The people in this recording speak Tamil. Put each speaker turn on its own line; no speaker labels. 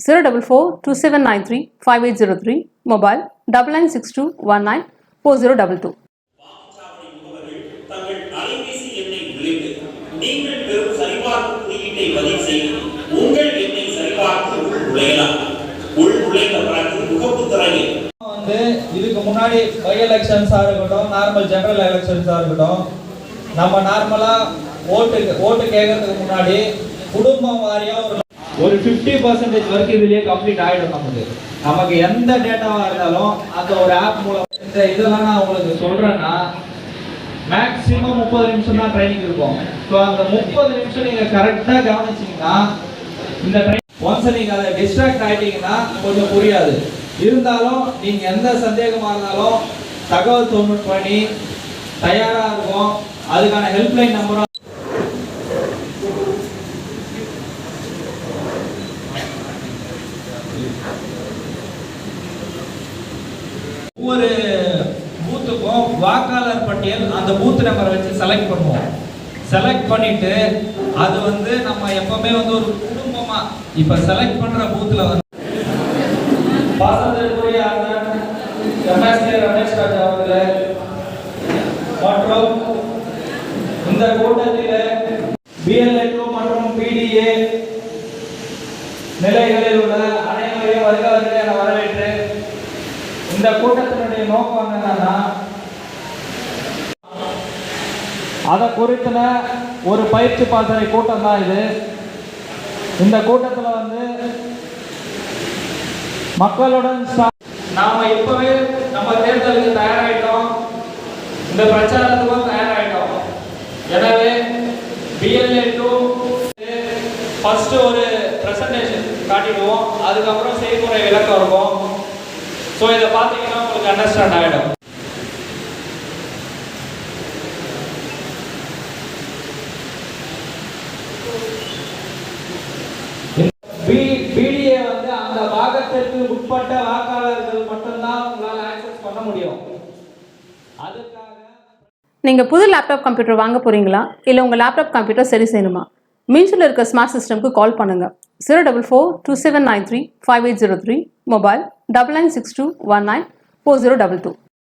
zero double four two seven nine three five eight zero three mobile double nine six two one nine four zero double two
நீங்கள் பெறும் சரிபார்ப்பு குறியீட்டை பதிவு செய்து உங்கள் எண்ணை சரிபார்த்து உள் நுழையலாம் உள் நுழைந்த பிறகு முகப்பு
வந்து இதுக்கு முன்னாடி பை எலெக்ஷன்ஸாக இருக்கட்டும் நார்மல் ஜெனரல் எலெக்ஷன்ஸாக இருக்கட்டும் நம்ம நார்மலா ஓட்டு ஓட்டு கேட்கறதுக்கு முன்னாடி குடும்பம் வாரியா ஒரு ஒரு ஃபிஃப்டி பர்சன்டேஜ் வரைக்கும் இதுலயே கம்ப்ளீட் ஆகிடும் நமக்கு. நமக்கு எந்த டேட்டாவா இருந்தாலும் அந்த ஒரு ஆப் மூலம் இந்த இதெல்லாம் நான் உங்களுக்கு சொல்றேன்னா மேக்ஸிமம் முப்பது நிமிஷம் தான் ட்ரைனிங் இருக்கும். ஸோ அந்த முப்பது நிமிஷம் நீங்க கரெக்டா கவனிச்சீங்கன்னா இந்த ட்ரைனிங் ஒன்ஸ் நீங்க அதை டிஸ்ட்ராக்ட் ஆயிட்டீங்கன்னா கொஞ்சம் புரியாது. இருந்தாலும் நீங்க எந்த சந்தேகமா இருந்தாலும் தகவல் தொழில்நுட்ப பண்ணி தயாராக இருக்கும். அதுக்கான ஹெல்ப்லைன் நம்பரும் ஒவ்வொரு பூத்துக்கும் வாக்காளர் பட்டியல் அந்த பூத் நம்பரை வச்சு செலக்ட் பண்ணுவோம். செலக்ட் பண்ணிட்டு அது வந்து நம்ம எப்பவுமே வந்து ஒரு குடும்பமா இப்ப செலக்ட் பண்ற பூத்ல வந்து பாசத்திற்குரிய அண்ணன் எம்எஸ்கே ரமேஷ் ராஜா அவர்களே மற்றும் இந்த கூட்டத்தில் பிஎல்ஏ மற்றும் பிடிஏ நிலைகளில் உள்ள அனைவரையும் வருக வருக என வரவேற்று இந்த கூட்டத்தினுடைய நோக்கம் என்னன்னா அதை குறித்தின ஒரு பயிற்சி பாசறை கூட்டம் தான் இது. இந்த கூட்டத்தில் வந்து மக்களுடன் நாம இப்பவே நம்ம தேர்தலுக்கு தயாராகிட்டோம் இந்த பிரச்சாரத்துக்கும் தயாராகிட்டோம் எனவே பிஎல்ஏ டூ ஃபர்ஸ்ட் ஒரு பிரசன்டேஷன் காட்டிடுவோம். அதுக்கப்புறம் செய்முறை விளக்கம் இருக்கும். ஸோ இதை பார்த்தீங்கன்னா உங்களுக்கு அண்டர்ஸ்டாண்ட் ஆகிடும் பிடிஏ வந்து அந்த பாகத்திற்கு உட்பட்ட வாக்காளர்கள் மட்டும்தான் உங்களால் ஆக்சஸ் பண்ண முடியும். அதுக்காக
நீங்கள் புது லேப்டாப் கம்ப்யூட்டர் வாங்க போகிறீங்களா இல்லை உங்கள் லேப்டாப் கம்ப்யூட்டர் சரி செய்யணுமா? மீன்ஸில் இருக்க ஸ்மார்ட் சிஸ்டம்க்கு கால் பண்ணுங்கள் four two seven nine three five eight zero three mobile double nine six two one nine four zero double two.